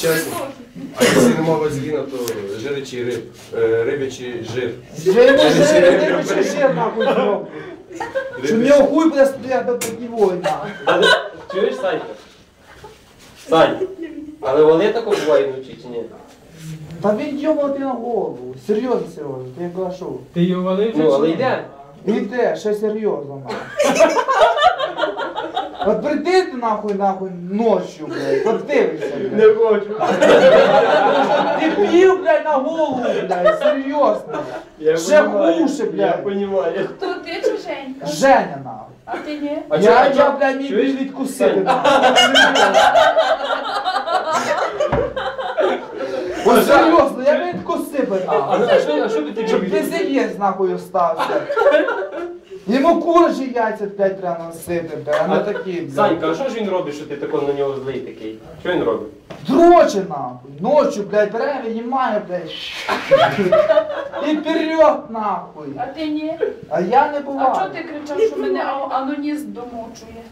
Чесно. А якщо нема вазеліна, то жиричий риб, е, рибячий жир. Йому жири, не хоче нахуй зроблю. Що в нього хуй буде стояти до такої нахуй. Чуєш, Санька? Сань, але вони тако бувають вночі чи ні? Та він йому на голову. Серйозно, Сережа, ти я кажу. Ти його валив? Ну, але йде. Іде, ще серйозно нахуй. От прийди ти нахуй нахуй ночью, блядь, подивися, блядь. хочу. Ти пів, блядь, на голову, блядь, серйозно. Я Ще понімаю, хуже, Я блядь. понімаю. Хто ти чи Женька? Женя нахуй. А ти ні? А я, чо- а я, чо- блядь, міг чуєш? відкусити нахуй. Ось серйозно, я би відкусив би А, нахуй. а що, а що ти Щоб ти робив? заєць нахуй остався. Йому куржі яйця блядь, треба носити, блядь, а не такі, блядь. Санька, а що ж він робить, що ти тако на нього злий такий? Що він робить? Дрочи нахуй. Ночью, блядь, бере, винімає, блядь. І вперед нахуй. А ти ні? А я не А чого ти кричав, що мене а- аноніст домочує?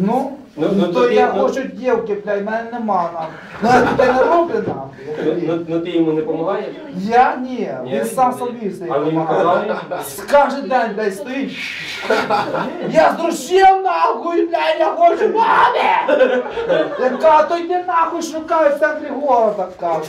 Ну, Ну, ну, ну, то то ти- я ну- хочу дівки, блядь, мене нема нахуй. Ну, тебе не роблю нахуй. я Ну, тобі. ну, ну ти йому не допомагаєш? Я ні, Ні, він сам собі все А він казав? Кожен день, блядь, стоїть. Я зрушив нахуй, блядь, я хочу мами! Я кажу, то йди нахуй, шукаю в центрі голода, кажу.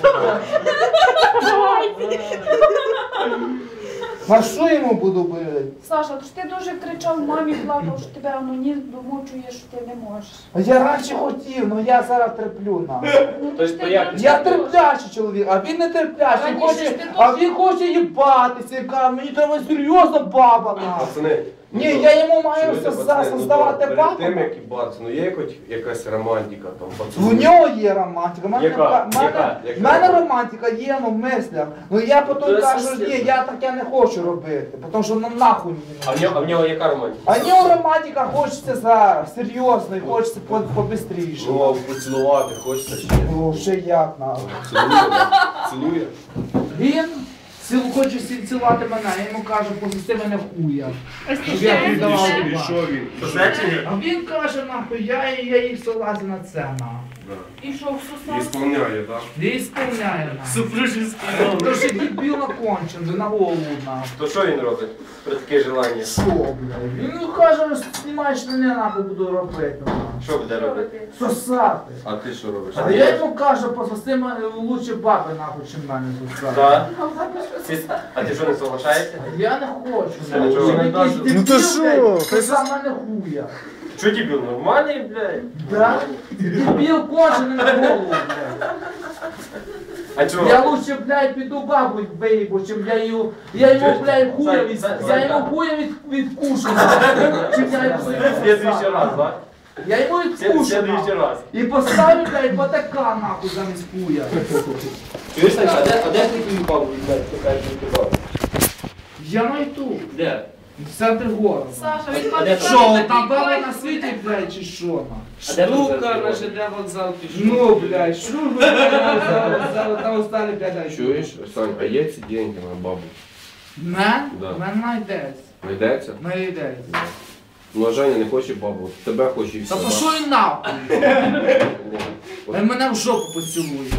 А що йому буду бити? Саша, то ж ти дуже кричав мамі, плакав, що тебе ні, домочує, що ти не можеш. А Я раніше хотів, але я зараз терплю нам. Ну То ж есть ти не Я кричав. терплячий чоловік, а він не терплячий, хоче, а він хоче їбатися, і каже, мені треба серйозно баба. Пацани, Ні, ну, я йому маю чуєте, соз- пацани, ну, создавати перед тим, як їбатися, ну є хоч якась романтика там, В пацани. нього є романтика. В мене, Яка? в мене, Яка? Яка? в мене романтика є ну, в мислях. Ну я потім То кажу, це ні, я таке не хочу робити, тому що ну нахуй мені. А в нього, а в нього яка романтика? А в нього романтика хочеться зараз, серйозно, і хочеться по- побистріше. Ну, а поцілувати хочеться ще. Ну, ще як нахуй. Цілує, да? Цілує. Він сил хоче цілувати мене, я йому кажу, посуси мене в хуя. Щоб я віддавав І що він? А він каже, нахуй, я, я їх согласен на це, нахуй. І що в І сусах? сповняє, так? Не ісполняє, нахуй. Супружеский То що дебіл кончен, на голову, нахуй. То що він робить при таке желання? Що, блядь? Він каже, знімаєш мене, нахуй буду робити, нахуй. Що буде робити? Сосати. А ти що робиш? А я йому кажу, пососи мене лучше баби, нахуй, чим мене сосати. Да? А ти що не соглашаєшся? Я не хочу. Це нахуй. нічого не якийсь дасть. дебіл, Ну то що? блядь, Сосав мене хуя. Що дебіл, нормальний, блядь? Да? Дебіл кончений на голову, блядь. А чого? Я лучше, блядь, піду бабу виїбу, чим я її, я йому, блядь, хуя від, я йому хуя від, відкушу, нахуй, чим я йому В следующий раз, да? Я йому В відкушу, следующий нахуй. раз. І поставлю, блядь, потака, нахуй, замість хуя. Чуєш, а де, а де ти твою бабу візьмеш, ти кажеш, що ти? Я найду. Де? В центрі города. Саша, він А де Що, там баба на світі, блядь, чи що, нахуй? А де Штука на? ЖД вокзал пішов. Ну, блядь, що ви, блядь, там остали, блядь, Чуєш, Сань, а є ці деньги на бабу? Не? Да. Не знайдеться. Знайдеться? Знайдеться. Ну, а Женя не хоче бабу, тебе хоче і все. Та да? пошов він нахуй. Він мене в жопу поцілує.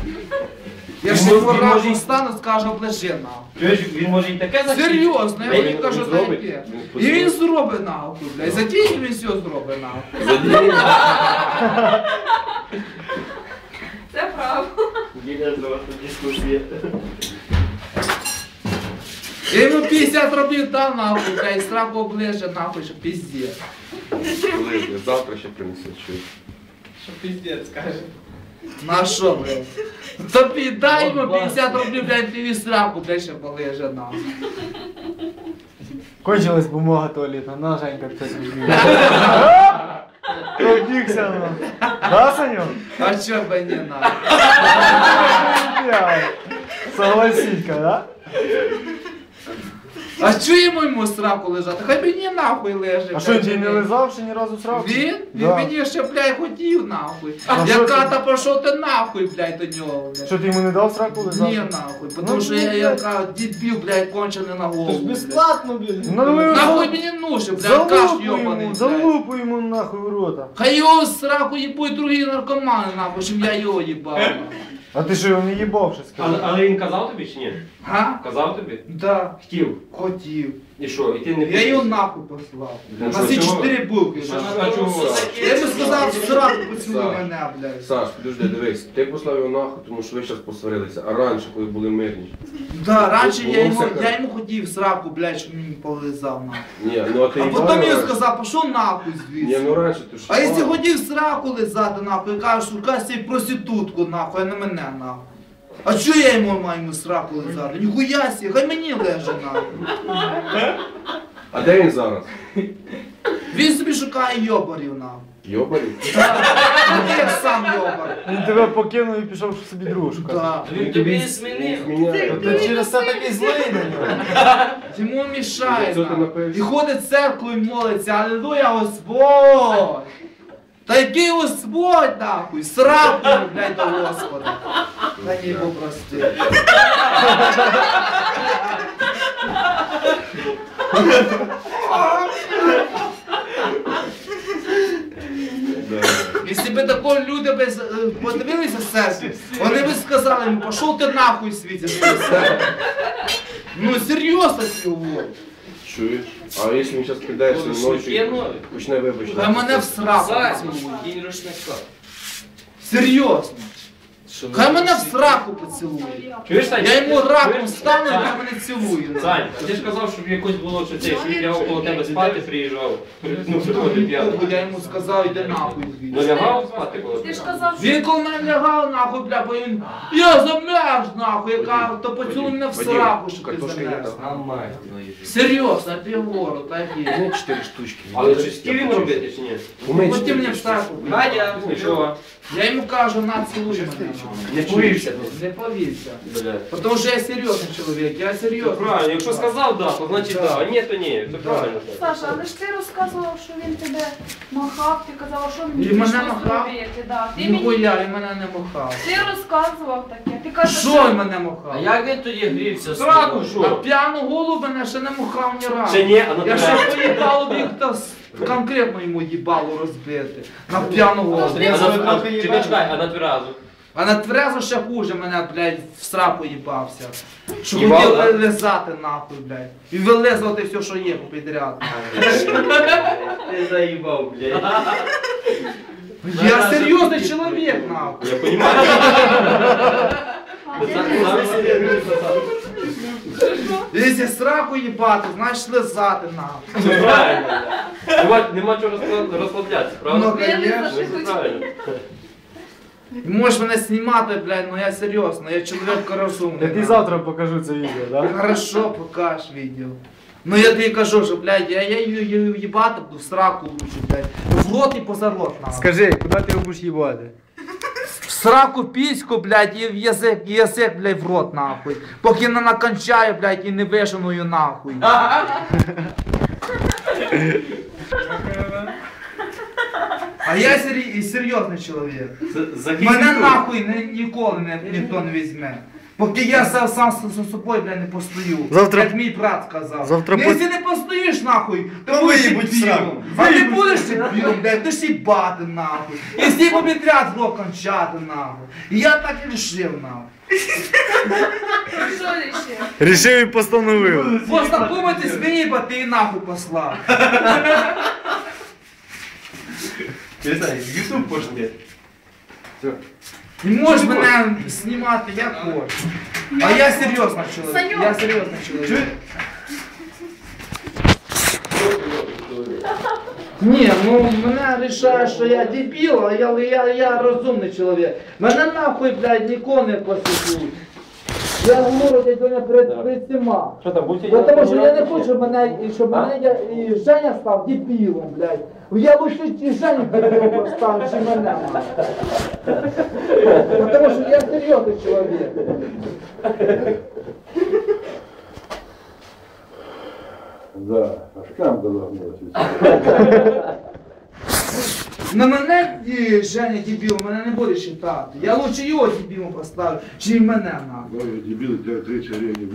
Я ще може- він встану, скажу, облежи нахуй. Чуєш, він може і таке закінчити? Серйозно, я тобі кажу, зробить? таке. І він зробить нахуй, блядь. За деньги він все зробить нахуй. За деньги? Це правда. Просто дискусія. Я йому 50 рублів дав нахуй, блядь, сраку облежа нахуй, що пиздец. Коли? Завтра ще принесуть, чуєш? Що піздець каже. На що, блядь? Тобі дай йому 50 рублів, блядь, і блядь, ще полежа нахуй. Кончилась бумага туалетна, на, Женька, це Продікся, ну. Да, Саню? А чо би не нахуй? Согласись-ка, да? А чо йому йому сраку лежати? Хай мені нахуй лежить. А що, ти не лизав ще ні разу срав? Він? Він Да. мені ще, блядь, хотів нахуй. А Я що ти- ката пішов ти нахуй, блядь, до нього, блядь. Що, ти йому не дав сраку лизав? Ні, нахуй, Ну, потому що я, я блядь. кажу, дебіл, блядь, кончений на голову. блядь. блін. Ну, ви Нахуй мені нужен, блядь, каш залупу йобаний, йому, блядь. залупу йому нахуй в рота. Хай його сраку їбуть другі наркомани, нахуй, щоб я його їбав. нахуй. А ти що його не їбав ще Але, скажи? але він казав тобі чи ні? Га? Казав тобі? Да, Хотів. хотів. І що? І ти не Я його нахуй послав. Ну, На що, всі чого? чотири булки. Що, нахуй. а чого? Я йому сказав, сраку поцілуй Саш. мене, блядь. Саш, підожди, дивись, ти послав його нахуй, тому що ви зараз посварилися, а раніше, коли були мирні. Да, раніше я йому, я йому хотів сраку, блядь, щоб мені полизав нахуй. Ні, ну а ти А потім я раніше? сказав, пішов нахуй Ні, звідси. ну раніше ти ж. А якщо хотів сраку лизати нахуй, я кажу, шукай собі проститутку нахуй, а не мене нахуй. А чого я йому маю сраку лизати? Ніхуя сі, хай мені леже нахуй. А де він зараз? Він собі шукає йобарів. Йобаний? Ну, Я сам йобар. Він тебе покинув і пішов собі другу шукати. Да. Він тобі змінив. Зміняє. Ти через це такий злий на нього. Йому мішає. Що? І ходить в церкву і молиться, Аллилуйя, Господь! Та який Господь нахуй? Сраку, блядь, до Господа. Та ні, його прости. Якщо б тако люди б е, подивилися церкві, вони б сказали йому, пішов ти нахуй світі. Ну серйозно цього. Чуєш? А якщо він зараз Ой, ночі, почне вибачити. Та мене в сраку. Зась, поцілує. день рушника. Серйозно. Хай мене в сраку поцілує. Чуєш, Сань? Я йому раком стану, і Сань, хай мене цілує. Сань, ти ж казав, щоб якось було, що цей, щоб я около тебе спати приїжджав. Ну, що ти п'яний. Я йому сказав, іди нахуй Ну звідси. лягав спати коло Ти ж казав, Він що коли мене лягав нахуй, бля, бо він, я замерз нахуй, я кажу, то поцілуй мене в Вадим, сраку, що ти картошка є замерз. там? Серйозно, я тобі говорю, так є. Не чотири штучки. Але чи він робити, чи ні? Потім чотири мені в сраку. бля. Надя, нічого. Я йому кажу, на цілуй мене. Не повівся. Не повівся. Тому що я серйозний чоловік, я серйозний. правильно, якщо сказав да, то значить да, а ні, то ні. Це правильно. Саша, але ж ти розказував, що він тебе махав, ти казав, що мені І мене махав? робити. Да. Ти мені Ніхуя, він мене не махав. ти розказував таке. Ти кажеш, Що він мене махав? А як він тоді грівся? з Сраку, тобою? що? На п'яну голову мене ще не махав ні разу. Ще ні, а на Я ще поїбало б їх та с- конкретно йому їбало розбити. На п'яну голову. А на- а- Чекай, чекай, а на тверезу? А на тверезо ще хуже мене, блядь, в сраку їбався. Що хотів лизати нахуй, блядь. І вилизувати все, що є підряд. Ти заїбав, блядь. Я серйозний чоловік, нахуй. Я понимаю. «А, ти не Якщо сраку їбати, значить лизати нахуй. Це правильно. да. Нема, чого розслаблятися, правда? Ну, правильно. І Можеш мене знімати, блядь, ну я серйозно, я чоловік розумний. Я тобі нахуй. завтра покажу це відео, так? Хорошо, покаж відео. Ну я тобі кажу, що, блядь, я, я її її їбати буду в сраку лучше, блядь. В рот і поза рот нахуй. Скажи, куди ти його будеш їбати? В сраку піську, блядь, і в язик, і язик, блядь, в рот нахуй. Поки не накончаю, блядь, і не виженую нахуй. А я серйозний чоловік. Мене нахуй не, ніколи не, ніхто не візьме. Поки я сам, сам з з собою, блядь, не постою. Завтра- Як мій брат сказав. Завтра ну, по- якщо не постоїш нахуй, то будеш виїбуть в дебілом. сраку. А ти будеш дебілом, блядь, ти ж їбати нахуй. І всі побідряд зло кончати нахуй. І я так і рішив нахуй. Що рішив? Рішив і постановив. Познакомитись мені, бо ти і нахуй послав. Ютуб пошли. І можеш мене знімати як хочеш. А я серйозно чоловік. Саньок. Я серйозно чоловік. Ні, ну мене рішає, що я дебіл, а я, я, я розумний чоловік. Мене нахуй, блядь, нікого не посвятують. Я говорю дядь Доня перед, перед всіма. Що там, будь Бо Тому що я не хочу, щоб мене, і щоб мене я, і Женя став дебілом, блядь. Я лучше і Женю дебілом став, чи мене. Бо Тому що я серйозний чоловік. Да, аж кам додохнулося. На мене Женя дебіл, мене не буде читати. Я лучше його дебілом поставлю, чим мене нахуй. Дебіл, для 30 гривень.